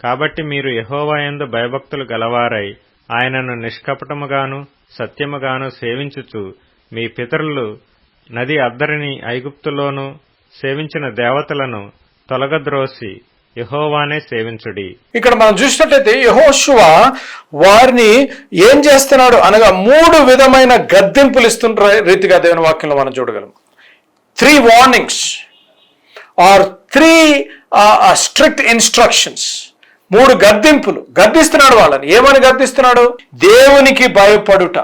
కాబట్టి మీరు యహోవాయందు భయభక్తులు గలవారై ఆయనను నిష్కపటముగాను సత్యముగాను సేవించుచు మీ పితరులు నది అద్దరిని ఐగుప్తులోనూ సేవించిన దేవతలను తొలగద్రోసి యహోవానే సేవించుడి. ఇక్కడ మనం చూసినట్లయితే యహోశువ వారిని ఏం చేస్తున్నాడు అనగా మూడు విధమైన గద్దెంపులు ఇస్తున్న రీతిగా దేవుని వాక్యంలో మనం చూడగలం. Three warnings or three strict instructions మూడు గద్దింపులు. గద్దిస్తున్నాడు వాళ్ళని. ఏమని గద్దిస్తున్నాడు? దేవునికి భయపడుట.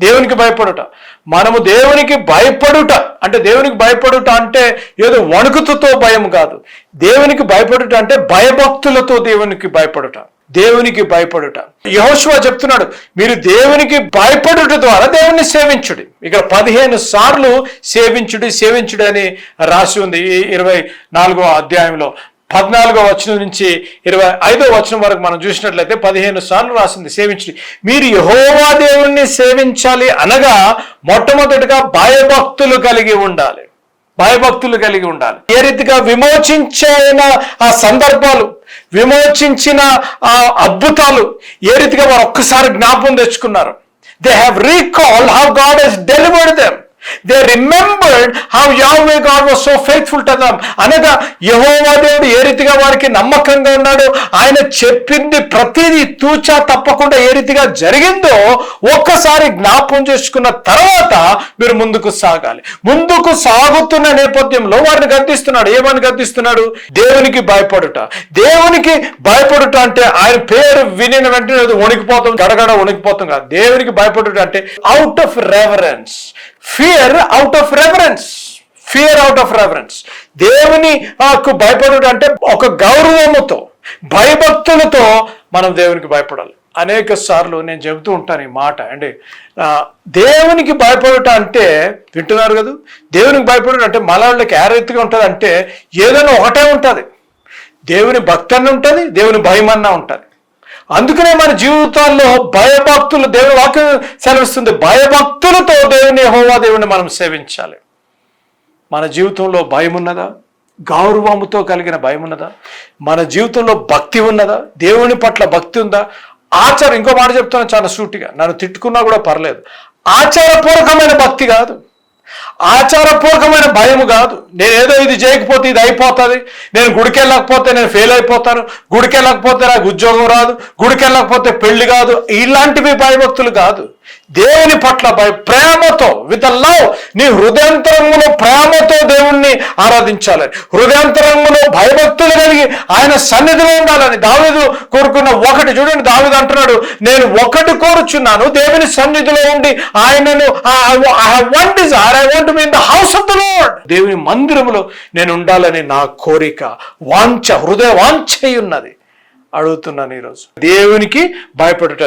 దేవునికి భయపడుట. మనము దేవునికి భయపడుట. అంటే దేవునికి భయపడుట అంటే ఏదో వణుకుతుతో భయం కాదు. దేవునికి భయపడుట అంటే భయభక్తులతో దేవునికి భయపడుట. దేవునికి భయపడుట. యహోశివా చెప్తున్నాడు మీరు దేవునికి భయపడుట ద్వారా దేవుని సేవించుడి. ఇక్కడ పదిహేను సార్లు సేవించుడి సేవించుడి అని రాసి ఉంది ఈ ఇరవై నాలుగో అధ్యాయంలో. పద్నాలుగో వచనం నుంచి ఇరవై ఐదో వచనం వరకు మనం చూసినట్లయితే పదిహేను సార్లు రాసింది సేవించి. మీరు యహోవా దేవుణ్ణి సేవించాలి అనగా మొట్టమొదటిగా భయభక్తులు కలిగి ఉండాలి. భయభక్తులు కలిగి ఉండాలి. ఏ రీతిగా విమోచించిన ఆ సందర్భాలు విమోచించిన ఆ అద్భుతాలు ఏ రీతిగా వారు ఒక్కసారి జ్ఞాపం తెచ్చుకున్నారు? They have recall how God he's delivered them they remembered how Yahweh God was so faithful to them అనగా యహోవా దేవుడు ఏ రీతిగా వారికి నమ్మకంగా ఉన్నాడు ఆయన చెప్పింది ప్రతిదీ తూచా తప్పకుండా ఏ రీతిగా జరిగిందో ఒక్కసారి జ్ఞాపం చేసుకున్న తర్వాత మీరు ముందుకు సాగాలి. ముందుకు సాగుతున్న నేపథ్యంలో వారిని గద్దిస్తున్నాడు. ఏమని గద్దిస్తున్నాడు? దేవునికి భయపడుట. దేవునికి భయపడుట అంటే ఆయన పేరు వినిన వెంటనే వణికిపోతాం గడగడ వణికిపోతాం కదా. దేవునికి భయపడుట అంటే out of reverence fear out of reference fear out of reference దేవుని భయపడడం అంటే ఒక గౌరవముతో భయభక్తులతో మనం దేవునికి భయపడాలి. అనేక సార్లు నేను చెబుతూ ఉంటాను ఈ మాట. అండి దేవునికి భయపడట అంటే వింటున్నారు కదా? దేవునికి భయపడటం అంటే మనవాళ్ళకి ఏ రీతిగా ఉంటుంది అంటే ఏదైనా ఒకటే ఉంటుంది. దేవుని భక్తి అన్న ఉంటుంది దేవుని భయం అన్న ఉంటుంది. అందుకనే మన జీవితాల్లో భయభక్తులు దేవుని వాక్యం సెలవిస్తుంది భయభక్తులతో దేవుని హోవా దేవుని మనం సేవించాలి. మన జీవితంలో భయం ఉన్నదా గౌరవముతో కలిగిన భయం ఉన్నదా మన జీవితంలో భక్తి ఉన్నదా? దేవుని పట్ల భక్తి ఉందా? ఆచారం ఇంకో మాట చెప్తున్నా చాలా సూటిగా నన్ను తిట్టుకున్నా కూడా పర్లేదు. ఆచారపూర్వకమైన భక్తి కాదు. ఆచారపూర్వకమైన భయం కాదు. నేను ఏదో ఇది చేయకపోతే ఇది అయిపోతుంది. నేను గుడికి వెళ్ళకపోతే నేను ఫెయిల్ అయిపోతాను. గుడికి వెళ్ళకపోతే నాకు ఉద్యోగం రాదు. గుడికి వెళ్ళకపోతే పెళ్ళి కాదు. ఇలాంటివి భయభక్తులు కాదు. దేవుని పట్ల భయ ప్రేమతో విత్ లవ్ నీ హృదయంతరంలో ప్రేమతో దేవుణ్ణి ఆరాధించాలని హృదయంతరంలో భయభక్తులు కలిగి ఆయన సన్నిధిలో ఉండాలని దావీదు కోరుకున్న ఒకటి చూడండి దావీదు అంటున్నాడు నేను ఒకటి కోరుచున్నాను దేవుని సన్నిధిలో ఉండి ఆయనను one desire I want mean the house of the Lord దేవుని మందిరములో నేను ఉండాలని నా కోరిక వాంఛ హృదయ వాంఛ ఉన్నది. అడుగుతున్నాను ఈరోజు. దేవునికి భయపడుట